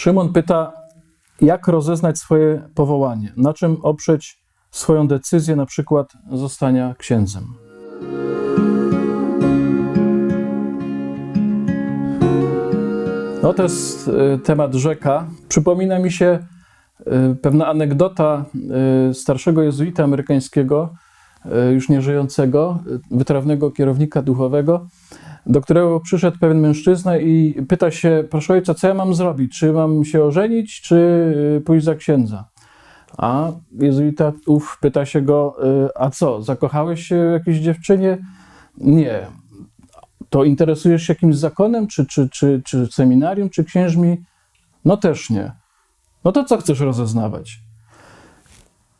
Szymon pyta, jak rozeznać swoje powołanie, na czym oprzeć swoją decyzję, na przykład zostania księdzem. No to jest y, temat rzeka. Przypomina mi się y, pewna anegdota y, starszego jezuita amerykańskiego, już nieżyjącego, wytrawnego kierownika duchowego, do którego przyszedł pewien mężczyzna i pyta się, proszę ojca, co ja mam zrobić? Czy mam się ożenić, czy y, pójść za księdza? A jezuita ów pyta się go, y, a co, zakochałeś się w jakiejś dziewczynie? Nie. To interesujesz się jakimś zakonem, czy, czy, czy, czy seminarium, czy księżmi? No też nie. No to co chcesz rozeznawać?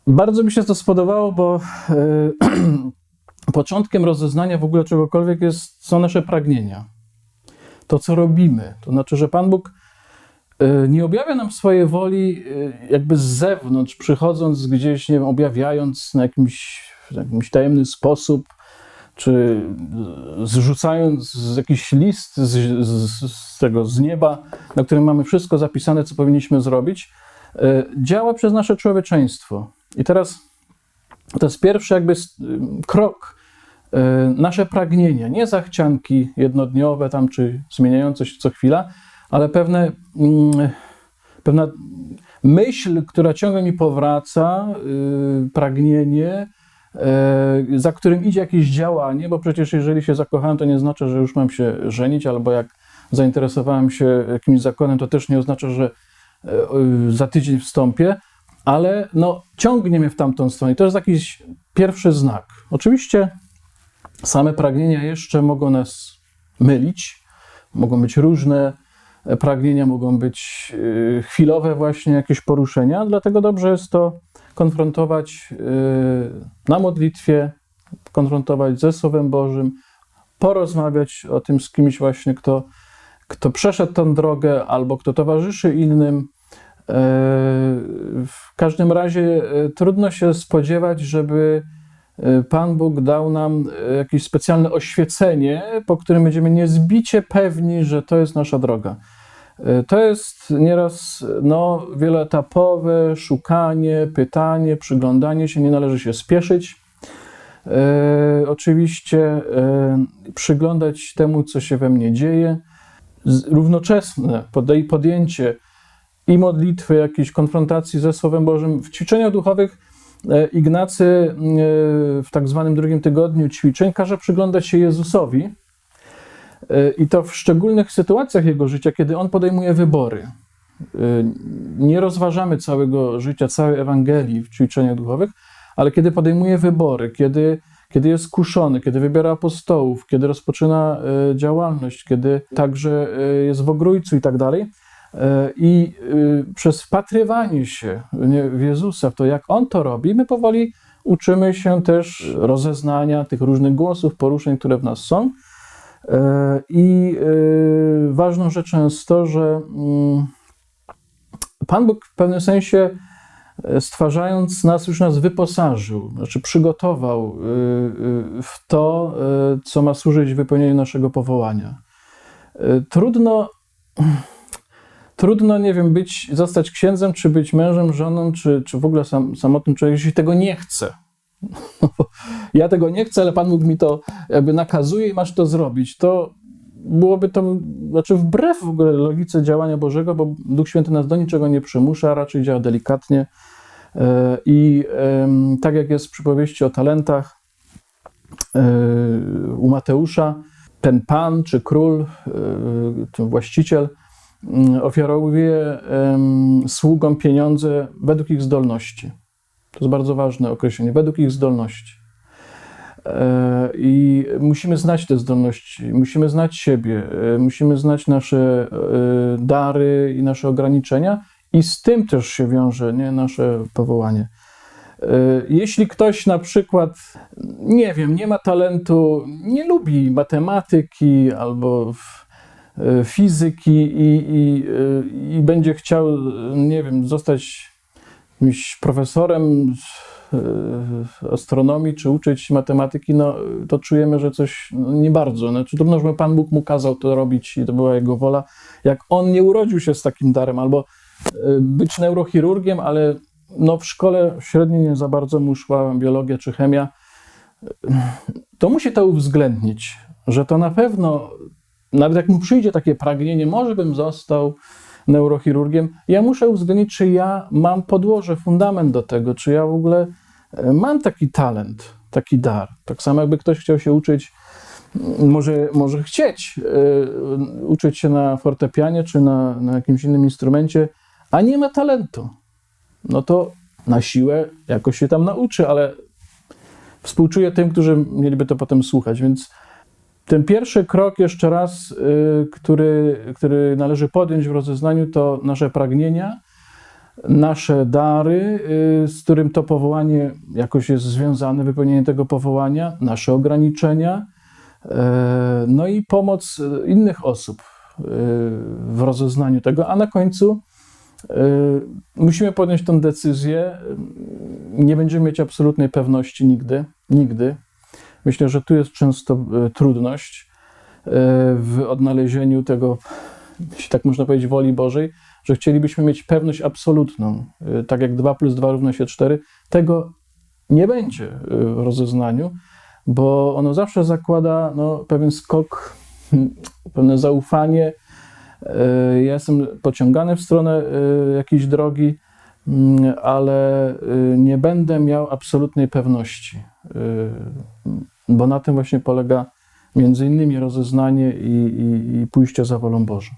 Bardzo mi się to spodobało, bo y, początkiem rozeznania w ogóle czegokolwiek jest, są nasze pragnienia. To, co robimy. To znaczy, że Pan Bóg y, nie objawia nam swojej woli y, jakby z zewnątrz, przychodząc gdzieś, nie wiem, objawiając na jakimś, w jakimś tajemny sposób, czy zrzucając z jakiś list z, z, z tego z nieba, na którym mamy wszystko zapisane, co powinniśmy zrobić, y, działa przez nasze człowieczeństwo. I teraz to jest pierwszy jakby krok. Y, Nasze pragnienia, nie zachcianki jednodniowe tam, czy zmieniające się co chwila, ale pewne, mm, pewna myśl, która ciągle mi powraca, y, pragnienie, y, za którym idzie jakieś działanie, bo przecież jeżeli się zakochałem, to nie znaczy, że już mam się żenić, albo jak zainteresowałem się jakimś zakonem, to też nie oznacza, że za tydzień wstąpię, ale no, ciągnie mnie w tamtą stronę. I to jest jakiś pierwszy znak. Oczywiście same pragnienia jeszcze mogą nas mylić, mogą być różne pragnienia, mogą być y, chwilowe właśnie jakieś poruszenia, dlatego dobrze jest to konfrontować y, na modlitwie, konfrontować ze Słowem Bożym, porozmawiać o tym z kimś właśnie, kto, kto przeszedł tę drogę albo kto towarzyszy innym. E, W każdym razie trudno się spodziewać, żeby Pan Bóg dał nam e, jakieś specjalne oświecenie, po którym będziemy niezbicie pewni, że to jest nasza droga. E, To jest nieraz no, wieloetapowe szukanie, pytanie, przyglądanie się, nie należy się spieszyć. E, oczywiście e, przyglądać temu, co się we mnie dzieje. Równoczesne podej- podjęcie i modlitwy, jakiejś konfrontacji ze Słowem Bożym. W ćwiczeniach duchowych Ignacy e, w tak zwanym drugim tygodniu ćwiczeń każe przyglądać się Jezusowi e, i to w szczególnych sytuacjach jego życia, kiedy on podejmuje wybory. E, Nie rozważamy całego życia, całej Ewangelii w ćwiczeniach duchowych, ale kiedy podejmuje wybory, kiedy, kiedy jest kuszony, kiedy wybiera apostołów, kiedy rozpoczyna e, działalność, kiedy także e, jest w ogrójcu i tak dalej. E, I e, przez wpatrywanie się w Jezusa, w to, jak On to robi, my powoli uczymy się też rozeznania tych różnych głosów, poruszeń, które w nas są. E, I e, ważną rzeczą jest to, że mm, Pan Bóg w pewnym sensie e, stwarzając nas, już nas wyposażył, znaczy przygotował y, y, w to, y, co ma służyć wypełnieniu naszego powołania. Y, Trudno, trudno, nie wiem, być, zostać księdzem, czy być mężem, żoną, czy, czy w ogóle sam, samotnym człowiekiem, jeśli tego nie chce. Ja tego nie chcę, ale Pan Bóg mi to jakby nakazuje i masz to zrobić. To byłoby to, znaczy wbrew w ogóle logice działania Bożego, bo Duch Święty nas do niczego nie przymusza, raczej działa delikatnie. E, I tak jak jest w przypowieści o talentach e, u Mateusza, ten pan czy król, e, ten właściciel ofiarowuje sługom pieniądze według ich zdolności. To jest bardzo ważne określenie, według ich zdolności. E, I musimy znać te zdolności, musimy znać siebie, e, musimy znać nasze e, dary i nasze ograniczenia, i z tym też się wiąże nie, nasze powołanie. Jeśli ktoś na przykład, nie wiem, nie ma talentu, nie lubi matematyki albo w- fizyki i, i, e, i będzie chciał, nie wiem, zostać jakimś profesorem e, astronomii czy uczyć matematyki, no to czujemy, że coś no, nie bardzo. Znaczy, trudno, żeby Pan Bóg mu kazał to robić i to była jego wola. Jak on nie urodził się z takim darem, albo e, być neurochirurgiem, ale no w szkole średniej nie za bardzo mu szła biologia czy chemia, to musi to uwzględnić, że to na pewno, nawet jak mu przyjdzie takie pragnienie, może bym został neurochirurgiem, ja muszę uwzględnić, czy ja mam podłoże, fundament do tego, czy ja w ogóle e, mam taki talent, taki dar. Tak samo jakby ktoś chciał się uczyć, m, może, może chcieć e, uczyć się na fortepianie czy na, na jakimś innym instrumencie, a nie ma talentu. No to na siłę jakoś się tam nauczy, ale współczuję tym, którzy mieliby to potem słuchać, więc ten pierwszy krok, jeszcze raz, y, który, który należy podjąć w rozeznaniu, to nasze pragnienia, nasze dary, y, z którym to powołanie jakoś jest związane, wypełnienie tego powołania, nasze ograniczenia, y, no i pomoc innych osób w rozeznaniu tego, a na końcu musimy podjąć tę decyzję. Nie będziemy mieć absolutnej pewności nigdy, nigdy. Myślę, że tu jest często e, trudność e, w odnalezieniu tego, jeśli tak można powiedzieć, woli Bożej, że chcielibyśmy mieć pewność absolutną, e, tak jak 2 plus 2 równa się 4. Tego nie będzie w rozeznaniu, bo ono zawsze zakłada no, pewien skok, hmm, pewne zaufanie. Ja jestem pociągany w stronę jakiejś drogi, mm, ale nie będę miał absolutnej pewności, bo na tym właśnie polega między innymi rozeznanie i, i, i pójście za wolą Bożą.